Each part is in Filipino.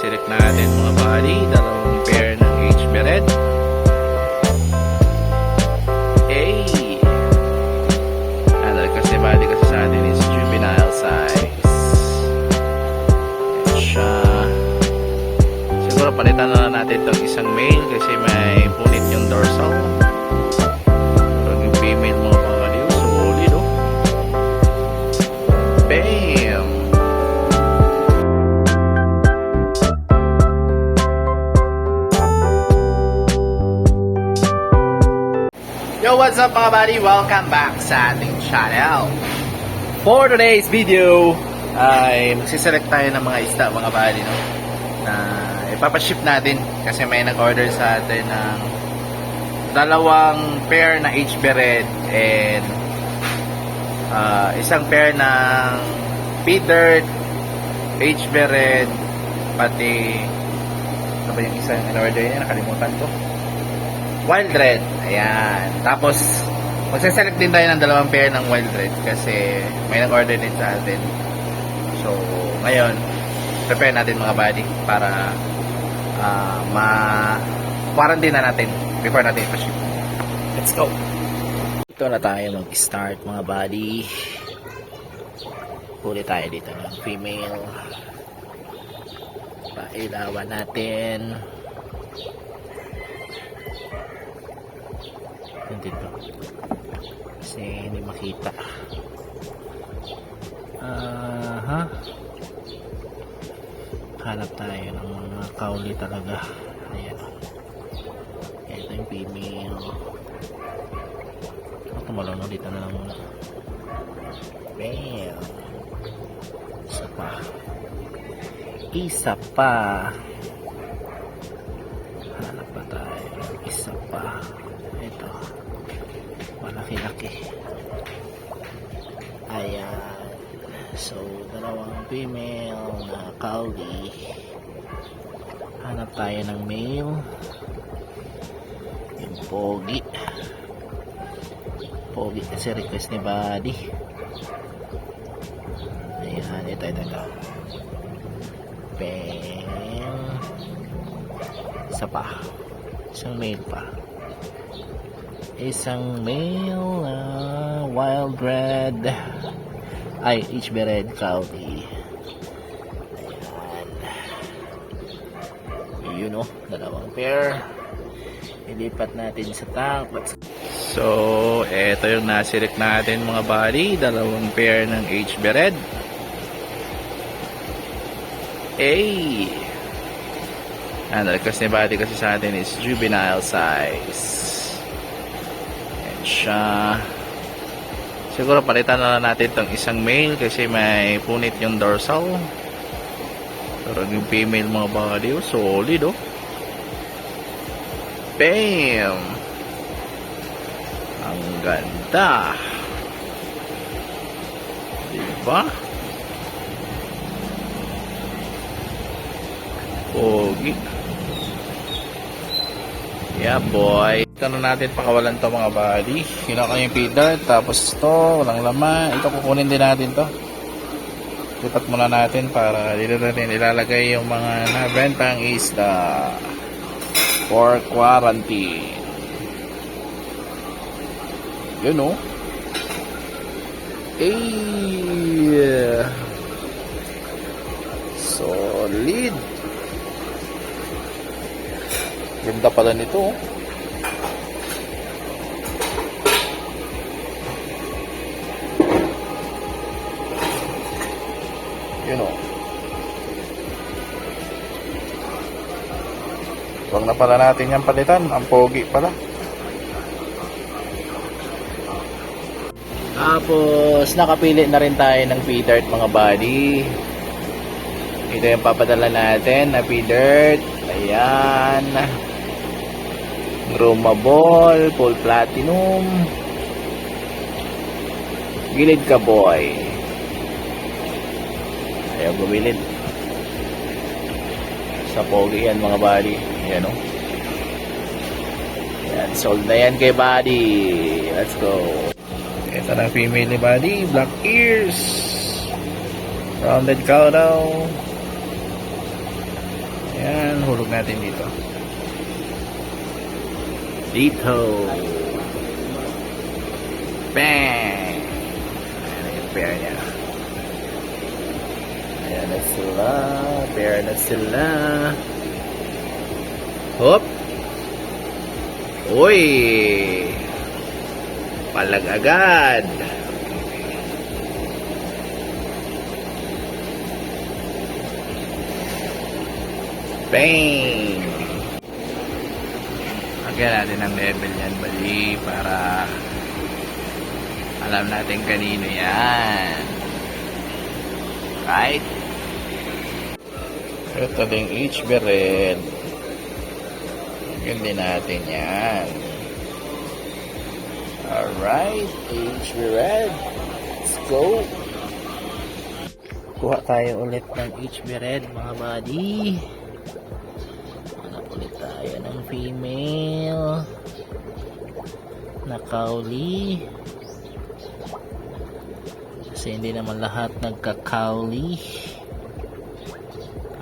na-select natin mga buddy. Dalawang what's up mga buddy? Welcome back sa ating channel. For today's video, ay magsiselect tayo ng mga isda mga buddy, no? Na ipapaship natin kasi may nag-order sa atin ng dalawang pair na HB Red and ah, isang pair ng P-Dirt, HB Red, pati ano ba yung isang in-order niya? Nakalimutan ko. Wild Red. Ayan. Tapos, magsaselect din tayo ng dalawang pair ng Wild Red kasi may nag-order din sa atin. So, ngayon, prepare natin mga buddy para ah, ma-quarantine na natin before natin ipaship. Let's go! Ito na tayo mag-start mga buddy. Huli tayo dito ng female. Pailawan natin. Nandito. Kasi hindi makita. Aha. Hanap tayo ng mga kauli talaga. Ayan. Ito yung female. Ako tumalon dito na lang muna. Bam! Isa pa. Isa pa. Malaki-laki. Ayan. So, dalawang female na kauli. Hanap tayo ng male. Yung pogi. Pogi kasi request ni Buddy. Ayan, ito, ito, ito. Bang. Isa pa. Isang male pa. Isang male ah, wild red. Ay, HB red county. Ayan. Yun oh, dalawang pair. Ilipat natin sa tank. So, eto yung nasirik natin mga buddy. Dalawang pair ng HB red. Hey! Ang request ni buddy kasi sa atin is juvenile size. Siya. Siguro palitan na lang natin itong isang male kasi may punit yung dorsal. Pero yung female mga body, solid oh. Bam! Ang ganda. Diba? Pogi. Yeah, boy. Ito na natin pakawalan to mga buddy. Kinuha ko yung feeder. Tapos to, walang laman. Ito kukunin din natin to. Lipat muna natin para dito natin ilalagay yung mga nabentang isda for quarantine. Yun oh. Eh. Solid. Ganda pala nito. oh. Yun o. Huwag na pala natin yan palitan. Ang pogi pala. Tapos, nakapili na rin tayo ng P-Dirt mga buddy. Ito yung papadala natin na P-Dirt. Ayan. Gromaball, full platinum. Gilid ka boy. Ayaw gumilid. Sa pogi yan mga buddy. Ayan o. Ayan, sold na yan kay buddy. Let's go. Ito na female ni buddy. Black ears. Rounded cow daw. Ayan, hulog natin dito. Dito. Bang! Ayan pair niya. Na sila. Pair na sila. Hop! Uy! Palag agad! Bang! Lagyan natin ang level yan, bali, para alam natin kanino yan. Right? Ito ding Red. Lagyan din natin yan. Alright, HB Red. Let's go. Kuha tayo ulit ng HB Red, mga buddy. Hanap ulit tayo ng female. Na kauli. Kasi hindi naman lahat nagkakauli.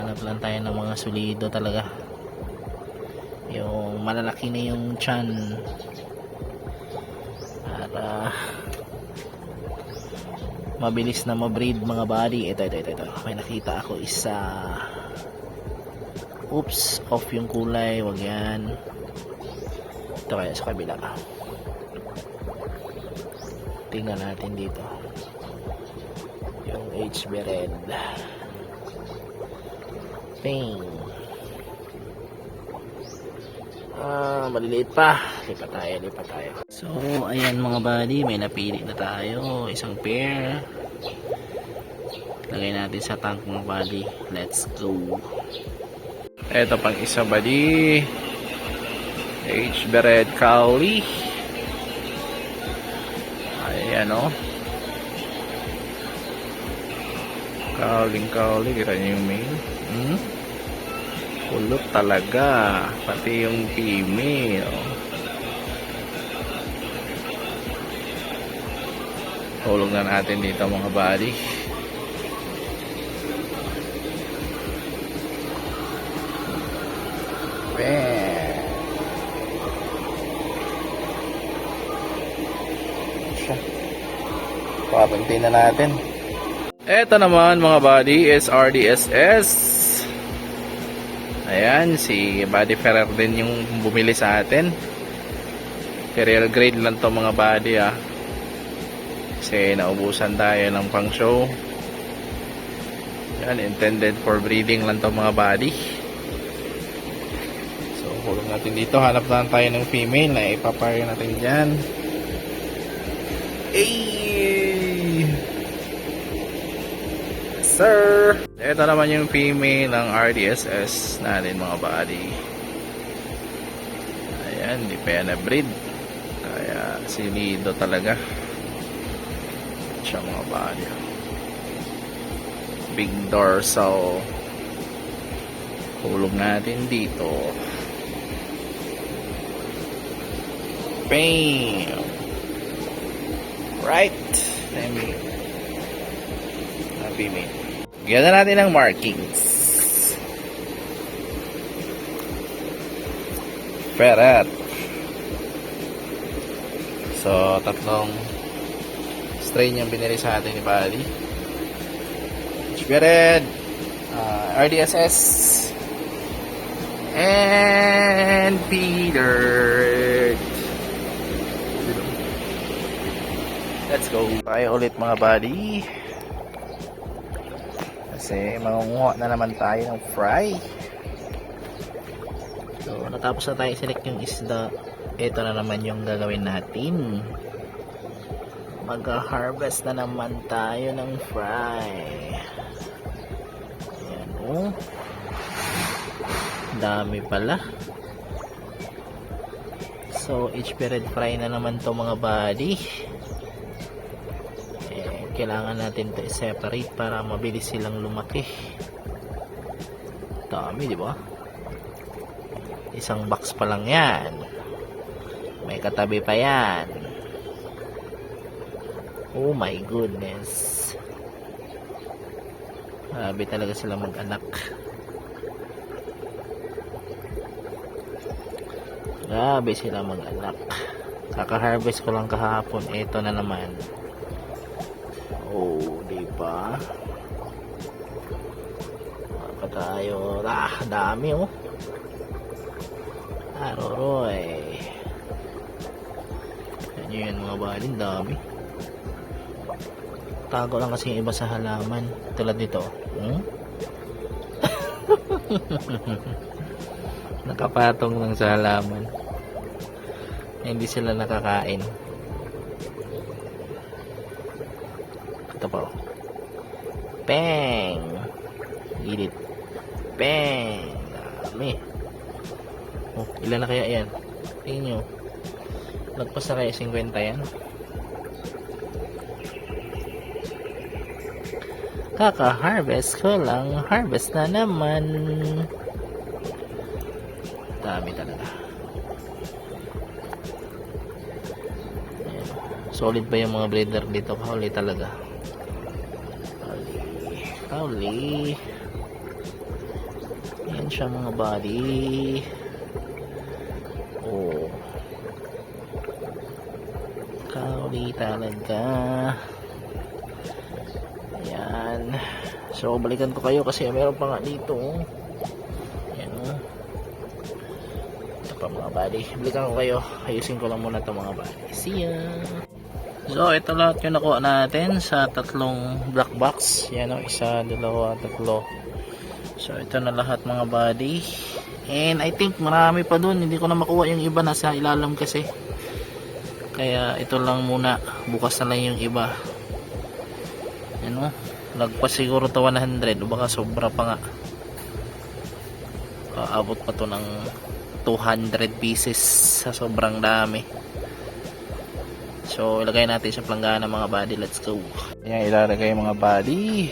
Hanap lang tayo ng mga solido talaga. Yung malalaki na yung chan. Para mabilis na mabreed mga body. Ito, ito, ito, ito. May nakita ako isa. Oops, off yung kulay. Wag yan. Ito kaya sa kabila. Tingnan natin dito. Yung HB Ping. Ah, maliliit pa. Lipat tayo, lipat tayo. So, ayan mga buddy, may napili na tayo. Isang pair. Lagay natin sa tank mga buddy. Let's go. Ito pang isa buddy. HB Red Cowley. Ayan o. Oh. Cowling Cowley. Kita niyo yung male. Hmm? Kulot talaga. Pati yung female. Hulog na natin dito mga buddy. Bam! Siya. Papunti na natin. Ito naman mga buddy is RDSS. Ayan, si Buddy Ferrer din yung bumili sa atin. Career grade lang to mga buddy ah. Kasi naubusan tayo ng pang show. Yan, intended for breeding lang to mga buddy. So, hulog natin dito. Hanap lang tayo ng female na ipapare natin dyan. Ay! Sir! Ito naman yung female ng RDSS natin mga buddy. Ayan, di pa yan na-breed. Kaya silido talaga. Siya mga buddy. Big dorsal. Hulog natin dito. Bam! Right. Let me... Happy me. Bigyan na natin ng markings. Ferret. So, tatlong strain yung binili sa atin ni Bali. Ferret. Uh, RDSS. And Peter. Let's go. Tayo ulit mga buddy. Kasi mangunguha na naman tayo ng fry. So, natapos na tayo select yung isda. Ito na naman yung gagawin natin. Mag-harvest na naman tayo ng fry. Ayan oh. Dami pala. So, HP red fry na naman to mga buddy kailangan natin ito i-separate para mabilis silang lumaki. Dami di ba? Isang box pa lang yan. May katabi pa yan. Oh my goodness. Grabe talaga sila mag-anak. Grabe sila mag-anak. Kaka-harvest ko lang kahapon. Ito na naman. Oh, di ba? Pa tayo. Ah, dami oh. Aroroy. Yan yun mga balin, dami. Tago lang kasi iba sa halaman. Tulad dito. Hmm? Nakapatong lang sa halaman. Hindi sila nakakain. Ito pa. oh. Bang! Gilid. Bang! Dami. Oh, ilan na kaya yan? Tingnan nyo. Lagpas na kaya 50 yan? Kaka-harvest ko lang. Harvest na naman. Dami talaga. Solid ba yung mga breeder dito? Kauli talaga. Kauli. Ayan siya mga buddy. Oh. Kauli talaga. Ayan. So, balikan ko kayo kasi meron pa nga dito. Ayan oh. Ito pa mga buddy. Balikan ko kayo. Ayusin ko lang muna ito mga buddy. See ya! So, ito lahat yung nakuha natin sa tatlong black box. Yan o, isa, dalawa, tatlo. So, ito na lahat mga buddy. And I think marami pa dun. Hindi ko na makuha yung iba nasa ilalim kasi. Kaya ito lang muna. Bukas na lang yung iba. Ano? Lagpas siguro to 100 o baka sobra pa nga. Aabot pa to ng 200 pieces sa sobrang dami. So, ilagay natin sa planggana mga buddy. Let's go. Ayan, ilalagay mga buddy.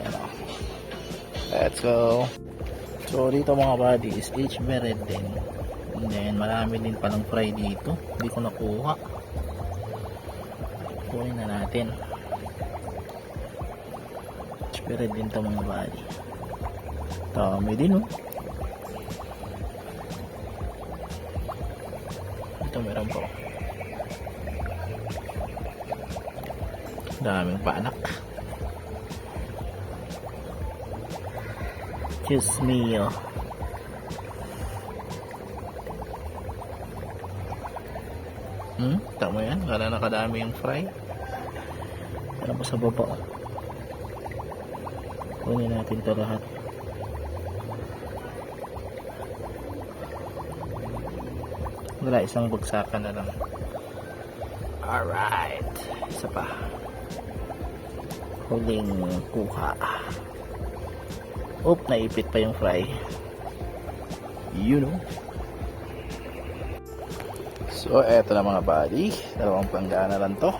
Ayan. Let's go. So, dito mga buddy is H. Mered din. And then, marami din palang fry dito. Hindi ko nakuha. Kunin na natin. H. Mered din to mga buddy. Dami din oh. Ito meron po. Daming paanak. Diyos mio. Hmm? Tama yan. Kala nakadami yung fry. Ano pa sa baba? Kunin natin to lahat. Wala, isang bagsakan na lang. Alright. Isa pa. Huling kuha. Oop, naipit pa yung fry. You know. So, eto na mga buddy. Dalawang planggana lang to.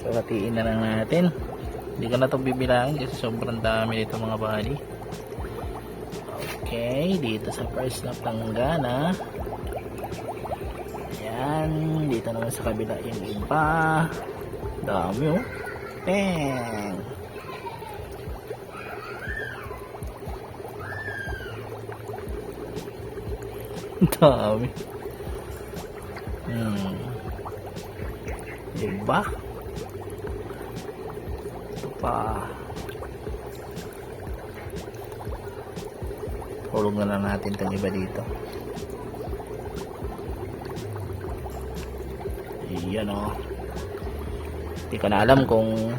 So, hatiin na lang natin. Hindi ko na ito bibilangin kasi sobrang dami nito mga buddy. Okay, dito sa first na planggana. Ayan, dito naman sa kabila yung iba. Dami oh. Bang! Dami. Hmm. Diba? Ito pa. Hulog na lang natin itong iba dito. Iyan o. Hindi ko na alam kung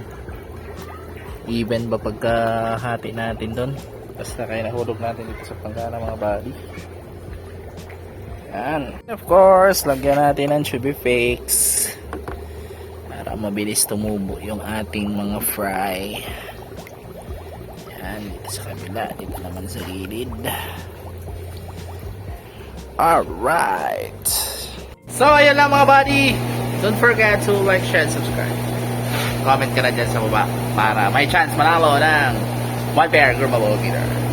even ba pagkahati natin doon. Basta kaya nahulog natin dito sa panggana mga body. Yan. Of course, lagyan natin ng chubby fakes para mabilis tumubo yung ating mga fry. Yan, dito sa kabila, dito naman sa gilid. Alright. So, ayun lang mga buddy. Don't forget to like, share, and subscribe. Comment ka na dyan sa baba para may chance manalo ng one pair Gurmabo Gator.